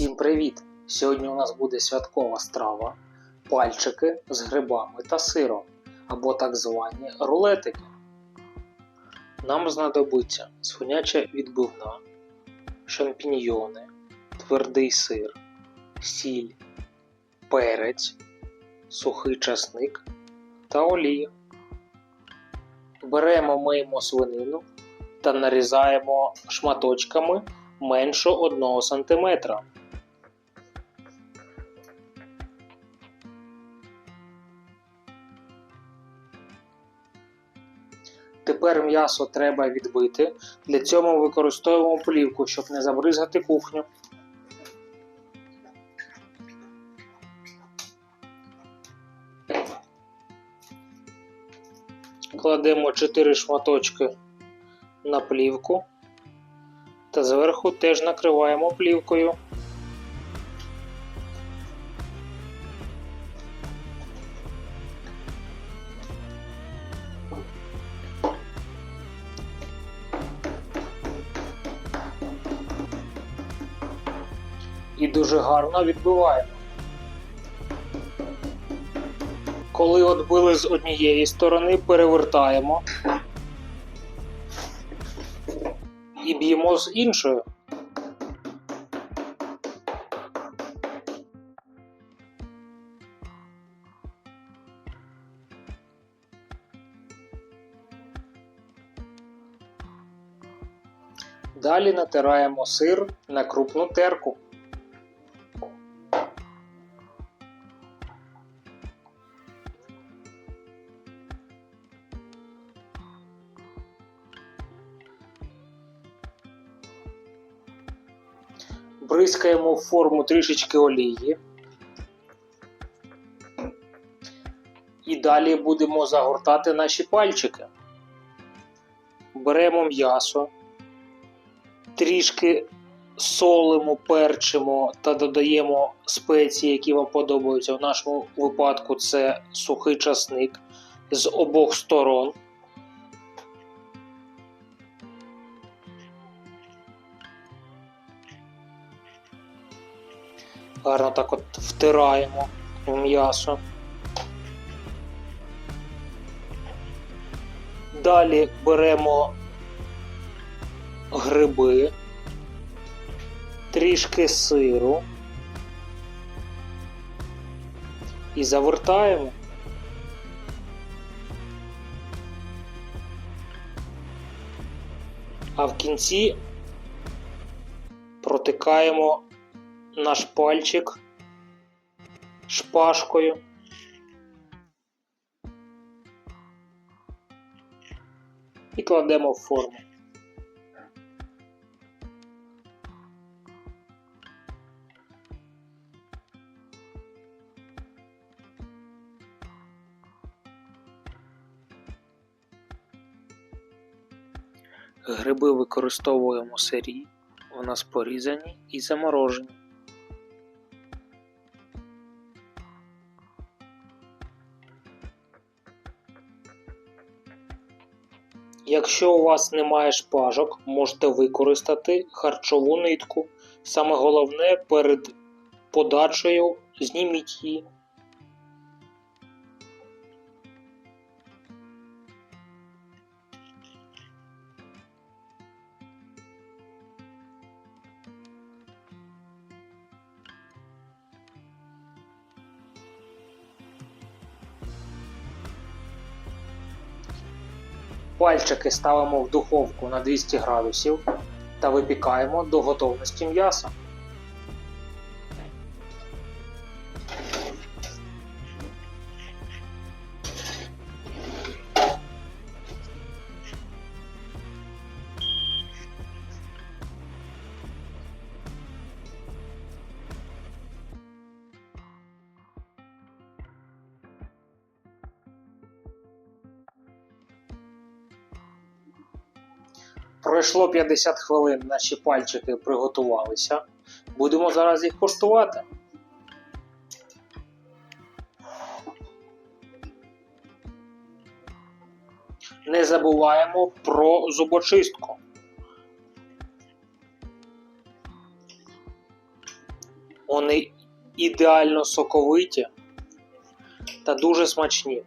Всім привіт! Сьогодні у нас буде святкова страва пальчики з грибами та сиром, або так звані рулетики. Нам знадобиться свиняча відбивна, шампіньйони, твердий сир, сіль, перець, сухий часник та олія. Беремо миємо свинину та нарізаємо шматочками менше 1 см. Тепер м'ясо треба відбити. Для цього використовуємо плівку, щоб не забризгати кухню. Кладемо 4 шматочки на плівку та зверху теж накриваємо плівкою. І дуже гарно відбиваємо. Коли отбили з однієї сторони, перевертаємо і б'ємо з іншою. Далі натираємо сир на крупну терку. Бризкаємо в форму трішечки олії. І далі будемо загортати наші пальчики. Беремо м'ясо, трішки солимо, перчимо та додаємо спеції, які вам подобаються. В нашому випадку це сухий часник з обох сторон. Гарно так от втираємо в м'ясо. Далі беремо гриби, трішки сиру і завертаємо. А в кінці протикаємо наш пальчик шпажкою. І кладемо в форму. Гриби використовуємо сирі, у нас порізані і заморожені. Якщо у вас немає шпажок, можете використати харчову нитку. Саме головне перед подачею зніміть її. Пальчики ставимо в духовку на 200 градусів та випікаємо до готовності м'яса. Пройшло 50 хвилин, наші пальчики приготувалися. Будемо зараз їх коштувати. Не забуваємо про зубочистку. Вони ідеально соковиті та дуже смачні.